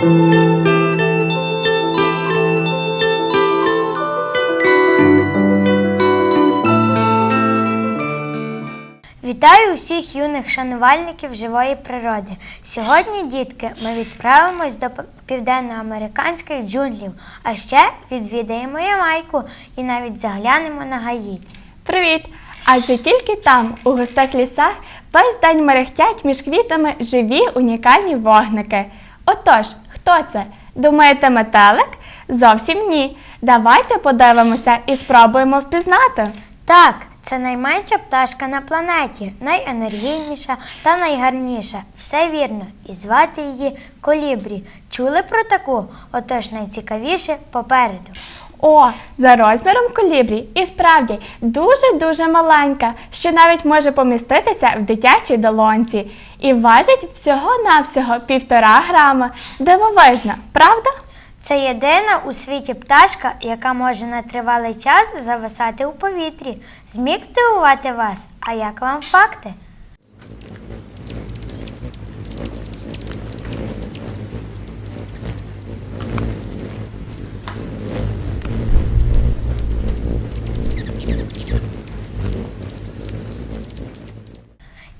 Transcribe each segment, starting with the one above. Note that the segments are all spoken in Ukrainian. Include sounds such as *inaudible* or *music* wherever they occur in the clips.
Вітаю усіх юних шанувальників живої природи. Сьогодні, дітки, ми відправимось до південноамериканських джунглів, а ще відвідаємо Ямайку і навіть заглянемо на Гаїті. Привіт! Адже тільки там, у густих лісах, весь день мерехтять між квітами живі унікальні вогники. Отож, хто це? Думаєте, метелик? Зовсім ні. Давайте подивимося і спробуємо впізнати. Так, це найменша пташка на планеті, найенергійніша та найгарніша. Все вірно, і звати її Колібрі. Чули про таку? Отож найцікавіше попереду. О, за розміром колібрі і справді дуже-дуже маленька, що навіть може поміститися в дитячій долонці. І важить всього-навсього півтора грама. Дивовижна, правда? Це єдина у світі пташка, яка може на тривалий час зависати у повітрі. Зміг здивувати вас? А як вам факти?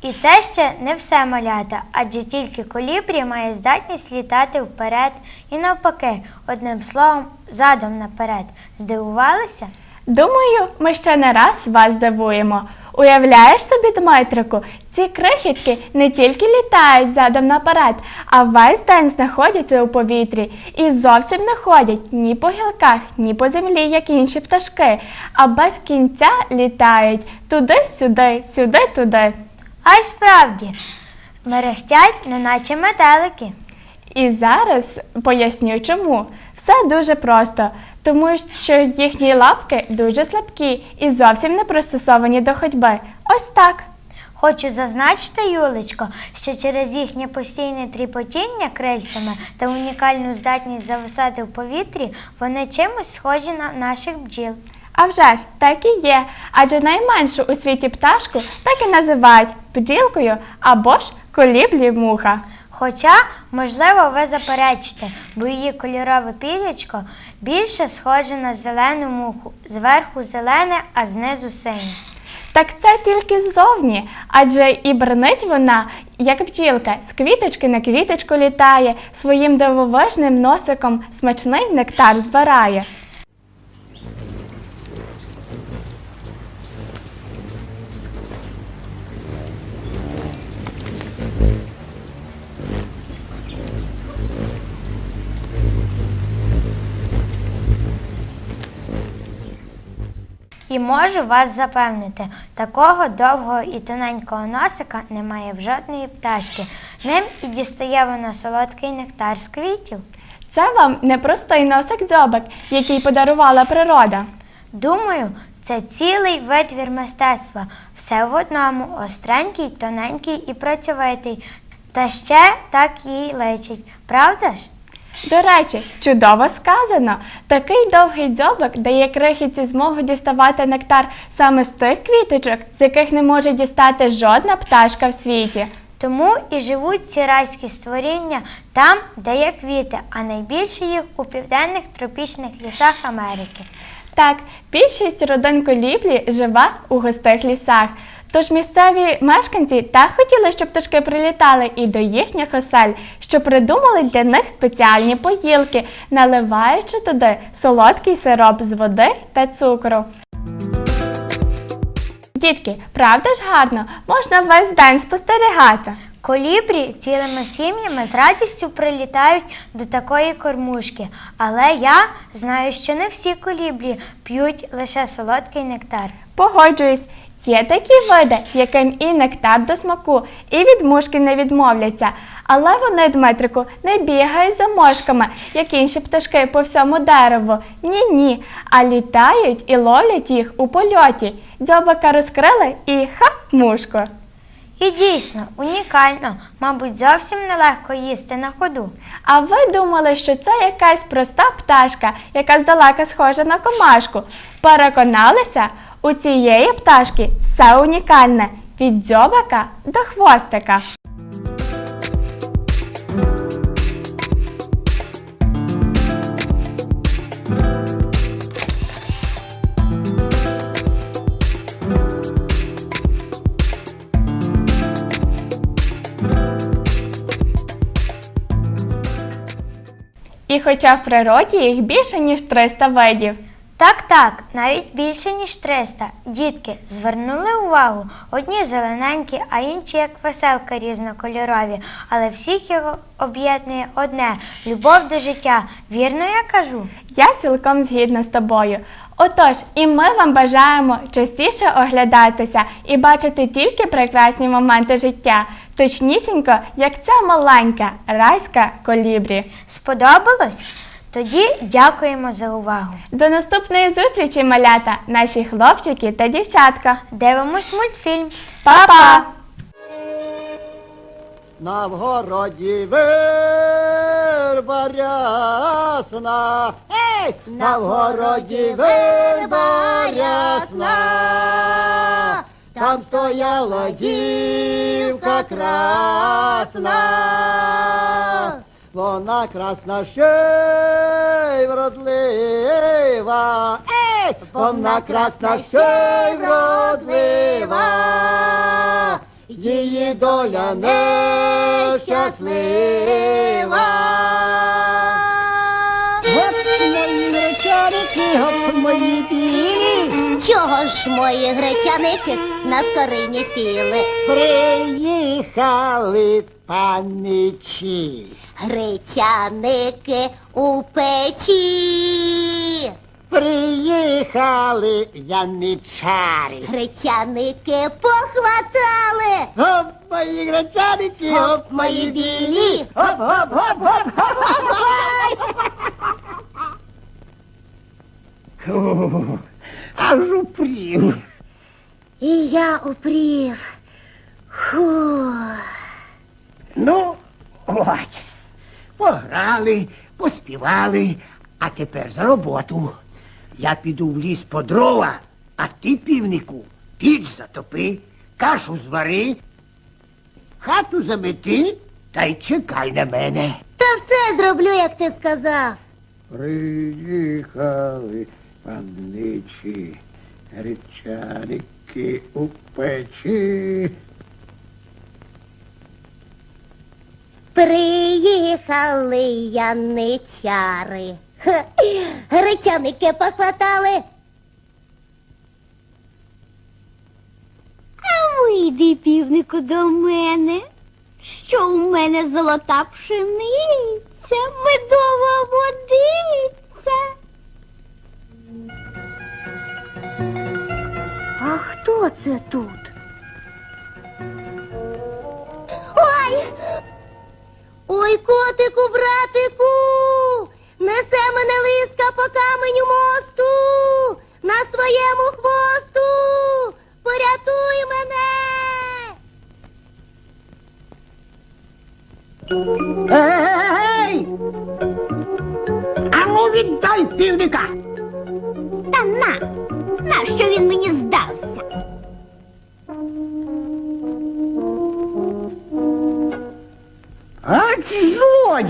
І це ще не все малята, адже тільки колібрі має здатність літати вперед і навпаки, одним словом, задом наперед. Здивувалися? Думаю, ми ще не раз вас здивуємо. Уявляєш собі, Дмитрику, ці крихітки не тільки літають задом наперед, а весь день знаходяться у повітрі і зовсім не ходять ні по гілках, ні по землі, як інші пташки, а без кінця літають туди-сюди, сюди-туди. А й справді, мерехтять, неначе метелики. І зараз поясню чому. Все дуже просто, тому що їхні лапки дуже слабкі і зовсім не пристосовані до ходьби. Ось так. Хочу зазначити, Юлечко, що через їхнє постійне тріпотіння крильцями та унікальну здатність зависати в повітрі вони чимось схожі на наших бджіл. А вже ж, так і є. Адже найменшу у світі пташку так і називають бджілкою або ж коліблі муха. Хоча, можливо, ви заперечите, бо її кольорове пірячко більше схоже на зелену муху, зверху зелене, а знизу синє. Так це тільки ззовні, адже і бренить вона, як бджілка, з квіточки на квіточку літає, своїм дивовижним носиком смачний нектар збирає. І можу вас запевнити, такого довгого і тоненького носика немає в жодної пташки. Ним і дістає вона солодкий нектар з квітів. Це вам не простий носик дзьобик, який подарувала природа. Думаю, це цілий витвір мистецтва. Все в одному остренький, тоненький і працьовитий. Та ще так їй личить, правда ж? До речі, чудово сказано. Такий довгий дзьобик дає крихітці змогу діставати нектар саме з тих квіточок, з яких не може дістати жодна пташка в світі. Тому і живуть ці райські створіння там, де є квіти, а найбільше їх у південних тропічних лісах Америки. Так, більшість родин коліблі живе у густих лісах. Тож місцеві мешканці так хотіли, щоб пташки прилітали і до їхніх осель, що придумали для них спеціальні поїлки, наливаючи туди солодкий сироп з води та цукру. Дітки, правда ж гарно? Можна весь день спостерігати. Колібрі цілими сім'ями з радістю прилітають до такої кормушки. Але я знаю, що не всі колібрі п'ють лише солодкий нектар. Погоджуюсь, є такі види, яким і нектар до смаку, і від мушки не відмовляться. Але вони, Дмитрику, не бігають за мошками, як інші пташки по всьому дереву. Ні, ні, а літають і ловлять їх у польоті. Дзьобика розкрили і хап мушку. І дійсно, унікально, мабуть, зовсім нелегко їсти на ходу. А ви думали, що це якась проста пташка, яка здалека схожа на комашку. Переконалися, у цієї пташки все унікальне від дзьобака до хвостика. І хоча в природі їх більше ніж 300 видів. Так, так, навіть більше ніж 300. Дітки звернули увагу. Одні зелененькі, а інші як веселка різнокольорові. Але всіх його об'єднує одне любов до життя. Вірно я кажу? Я цілком згідна з тобою. Отож, і ми вам бажаємо частіше оглядатися і бачити тільки прекрасні моменти життя, точнісінько, як ця маленька райська колібрі. Сподобалось? Тоді дякуємо за увагу. До наступної зустрічі, малята, наші хлопчики та дівчатка. Дивимось мультфільм. Па-па! На вгороді верба рясна, Ей! на вгороді верба рясна, там стояла дівка красна, вона красна ще й вродлива, Ей! вона красна ще й вродлива. Її доля нещаслива. Гоп мої речарики, гоп мої білі, Чого ж мої гречаники на скорині сіли? Приїхали паничі. Гречаники у печі. Приїхали яничари. Гречаники похватали. Гоп мої гречаники, гоп мої білі, гоп, гоп, гоп, гоп, гоп, гоп. Аж упрів. І я упрів. Фу. Ну, от. Пограли, поспівали, а тепер за роботу. Я піду в ліс по дрова, а ти, півнику, піч затопи, кашу звари, хату замети та й чекай на мене. Та все зроблю, як ти сказав. Приїхали панничі, гречаники у печі. Приїхали яничари. Хе, Гречаники похватали. А вийди, півнику, до мене, що у мене золота пшениця, медова водиця. А хто це тут? Ой! Ой, котику, братику, несе мене лиска по каменю мосту, на своєму хвосту, порятуй мене. Ей! Ану віддай півника! Та на, нащо він мені здався?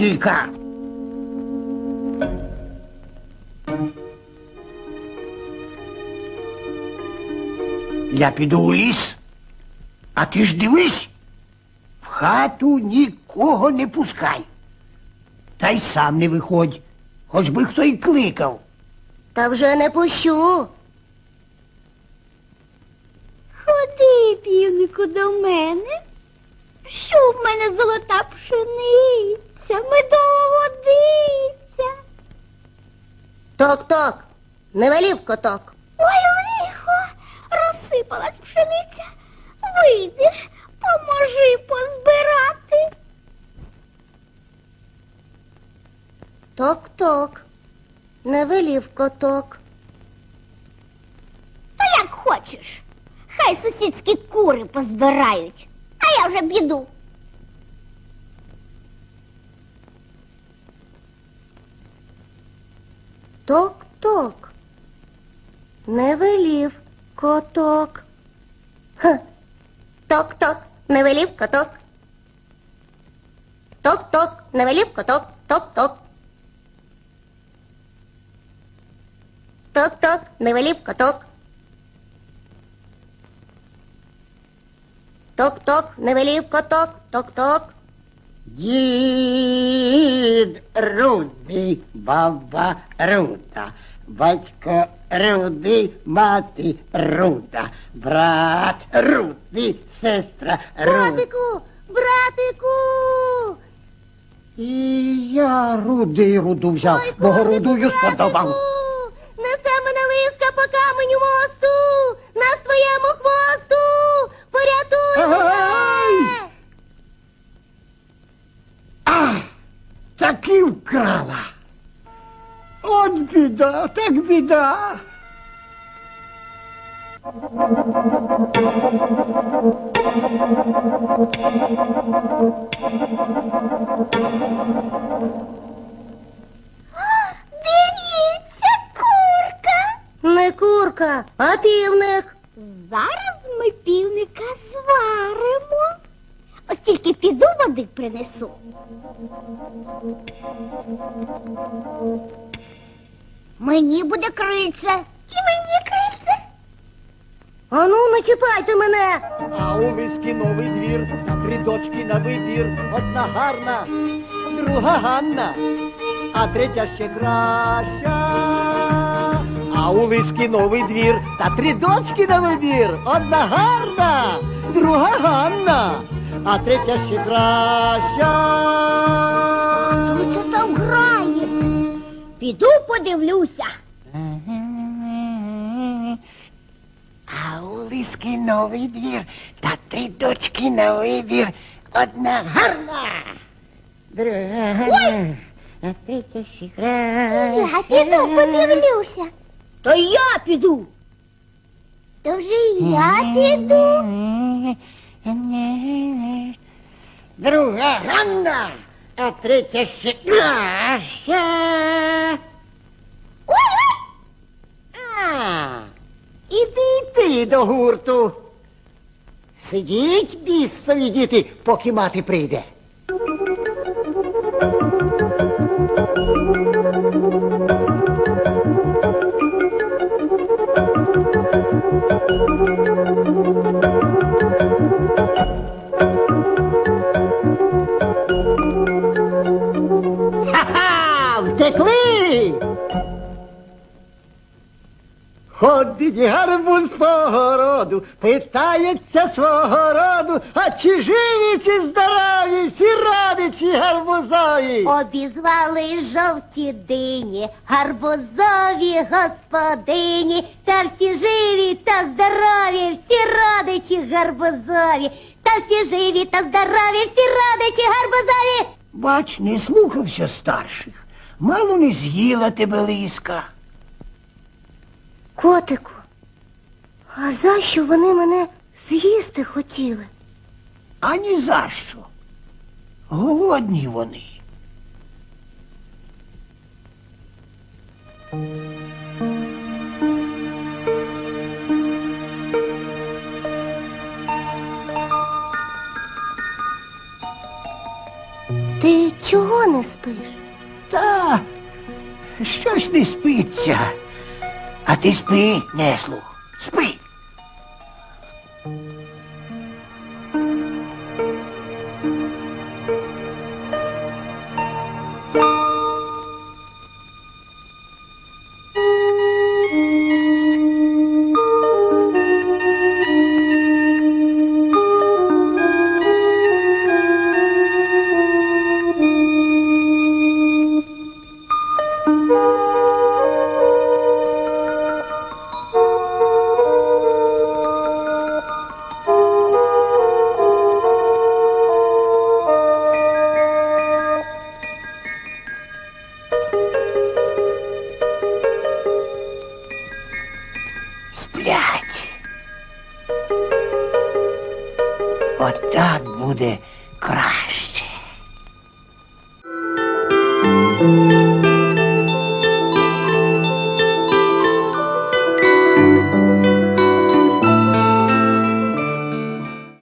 Злодійка! Я піду у ліс, а ти ж дивись, в хату нікого не пускай. Та й сам не виходь, хоч би хто й кликав. Та вже не пущу. Ходи, півнику, до мене. Що в мене золота пшениця, медова водиця. Ток-ток, не велів коток. Ой, лихо, розсипалась пшениця. Вийди, поможи позбирати. Ток-ток, не велів коток. То як хочеш. Хай сусідські кури позбирають, а я вже піду. Ток-ток. Не велів коток. Ток-ток, не велів коток. Ток-ток, не велів коток. Ток-ток. Ток-ток, не велів коток. Ток-ток, не велів коток. Ток-ток. Дід Дід Рудий, баба Руда, батько Рудий, мати Руда, брат Рудий, сестра Руда. Братику, братику! І я Рудий Руду взяв, Ой, бо котику, Рудую сподобав. братику! Несе мене лиска по каменю мосту, на своєму хвосту, порятуй мене! Таки вкрала. От біда, так біда. Дивіться, курка! Не курка, а півник. Зараз ми півника зваримо. Тільки піду води принесу. Мені буде крильце. І мені крильце. Ану, не чіпайте мене. А у миски новий двір, три дочки на вибір, одна гарна, друга Ганна, а третя ще краща. А у лиски новий двір, та три дочки на вибір, одна гарна, друга Ганна, а третя ще краща. Хто це там грає? Піду подивлюся. А у лиски новий двір, та три дочки на вибір, одна гарна, друга гарна, а третя ще краща. Я піду подивлюся. То я піду. То вже я піду. *laughs* Друга Ганна, а третя ще краща. А, іди ти до гурту. Сидіть, бісові діти, поки мати прийде. Ходить гарбуз по городу, питається свого роду, а чи живі, чи здорові, всі родичі гарбузові. Обізвали жовті дині, гарбузові господині, та всі живі та здорові, всі родичі гарбузові, та всі живі та здорові, всі родичі гарбузові. Бач, не слухався старших. Мало не з'їла тебе лиска. Котику, а за що вони мене з'їсти хотіли? А ні за що. Голодні вони. Ти чого не спиш? Та щось не спиться. А ти спи, неслух. Спи.